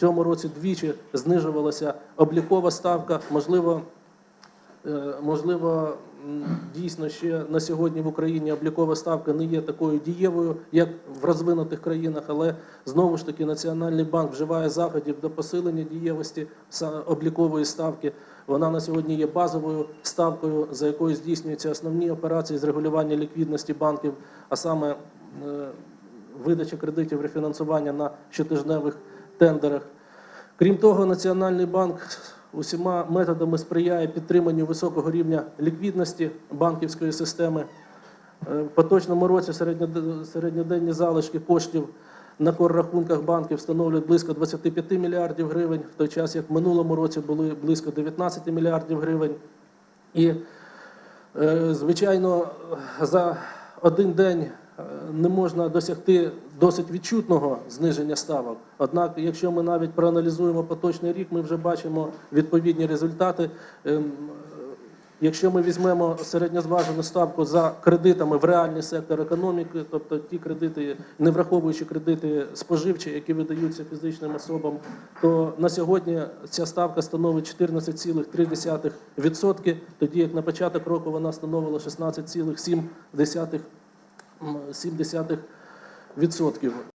цьому році двічі знижувалася облікова ставка. Можливо, Е, Можливо, дійсно ще на сьогодні в Україні облікова ставка не є такою дієвою, як в розвинутих країнах, але знову ж таки Національний банк вживає заходів до посилення дієвості облікової ставки. Вона на сьогодні є базовою ставкою, за якою здійснюються основні операції з регулювання ліквідності банків, а саме е, видача кредитів рефінансування на щотижневих тендерах. Крім того, Національний банк усіма методами сприяє підтриманню високого рівня ліквідності банківської системи. Е, В поточному році середньоденні залишки коштів на коррахунках банків становлюють близько 25 мільярдів гривень, в той час як в минулому році були близько 19 мільярдів гривень. І Е, Звичайно, за один день не можна досягти досить відчутного зниження ставок. Однак, якщо ми навіть проаналізуємо поточний рік, ми вже бачимо відповідні результати. Ем, Якщо ми візьмемо середньозважену ставку за кредитами в реальний сектор економіки, тобто ті кредити, не враховуючи кредити споживчі, які видаються фізичним особам, то на сьогодні ця ставка становить 14,3%, тоді як на початок року вона становила 16,7%. 0,7%.